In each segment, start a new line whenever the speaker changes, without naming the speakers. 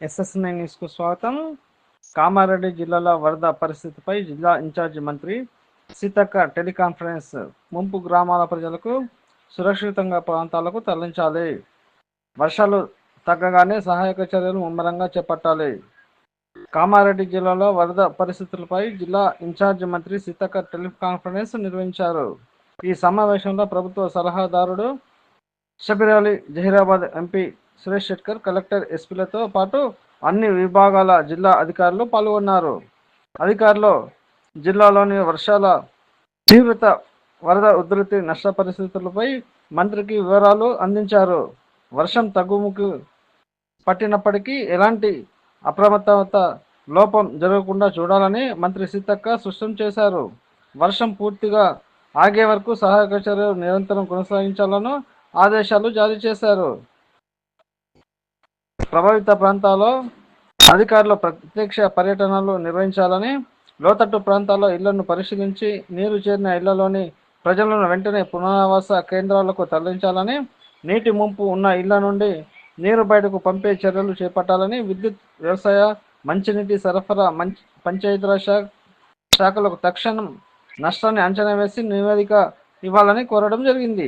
SS nine న్యూస్కు స్వాగతం. కామారెడ్డి జిల్లాలో వరద పరిస్థితిపై జిల్లా ఇన్ఛార్జి మంత్రి సీతక్క టెలికాన్ఫరెన్స్ ముంపు గ్రామాల ప్రజలకు సురక్షితంగా ప్రాంతాలకు తరలించాలి. వర్షాలు తగ్గగానే సహాయక చర్యలు ముమ్మరంగా చేపట్టాలి. కామారెడ్డి జిల్లాలో వరద పరిస్థితులపై జిల్లా ఇన్ఛార్జి మంత్రి సీతక్క టెలికాన్ఫరెన్స్ నిర్వహించారు. ఈ సమావేశంలో ప్రభుత్వ సలహాదారుడు షబీర్ అలీ జహీరాబాద్ ఎంపీ సురేష్ శెట్కర్ కలెక్టర్ ఎస్పీలతో పాటు అన్ని విభాగాల జిల్లా అధికారులు పాల్గొన్నారు. అధికారులు జిల్లాలోని వర్షాల తీవ్రత వరద ఉధృతి నష్ట పరిస్థితులపై మంత్రికి వివరాలు అందించారు. వర్షం తగ్గుముఖి పట్టినప్పటికీ ఎలాంటి అప్రమత్తత లోపం జరగకుండా చూడాలని మంత్రి సీతక్క స్పష్టం చేశారు. వర్షం పూర్తిగా ఆగే వరకు సహాయక చర్యలు నిరంతరం కొనసాగించాలను ఆదేశాలు జారీ చేశారు. ప్రభావిత ప్రాంతాల్లో అధికారులు ప్రత్యక్ష పర్యటనలు నిర్వహించాలని లోతట్టు ప్రాంతాల్లో ఇళ్ళను పరిశీలించి నీరు చేరిన ఇళ్ళలోని ప్రజలను వెంటనే పునరావాస కేంద్రాలకు తరలించాలని నీటి ముంపు ఉన్న ఇళ్ళ నుండి నీరు బయటకు పంపే చర్యలు చేపట్టాలని విద్యుత్ వ్యవసాయ మంచినీటి సరఫరా మంచి పంచాయతీరాజ్ శాఖ శాఖలకు తక్షణం నష్టాన్ని అంచనా వేసి నివేదిక ఇవ్వాలని కోరడం జరిగింది.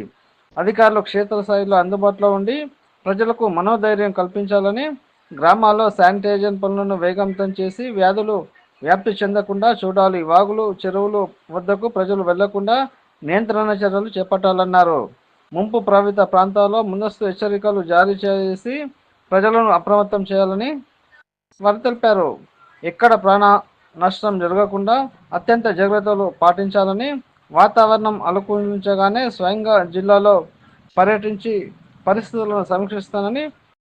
అధికారులు క్షేత్రస్థాయిలో అందుబాటులో ఉండి ప్రజలకు మనోధైర్యం కల్పించాలని గ్రామాల్లో శానిటైజేషన్ పనులను వేగవంతం చేసి వ్యాధులు వ్యాప్తి చెందకుండా చూడాలి. వాగులు చెరువులు వద్దకు ప్రజలు వెళ్ళకుండా నియంత్రణ చర్యలు చేపట్టాలన్నారు. ముంపు ప్రభావిత ప్రాంతాల్లో ముందస్తు హెచ్చరికలు జారీ చేసి ప్రజలను అప్రమత్తం చేయాలని వారు తెలిపారు. ఎక్కడ ప్రాణ నష్టం జరగకుండా అత్యంత జాగ్రత్తలు పాటించాలని వాతావరణం అనుకూలించగానే స్వయంగా జిల్లాలో పర్యటించి పరిస్థితులను సమీక్షిస్తానని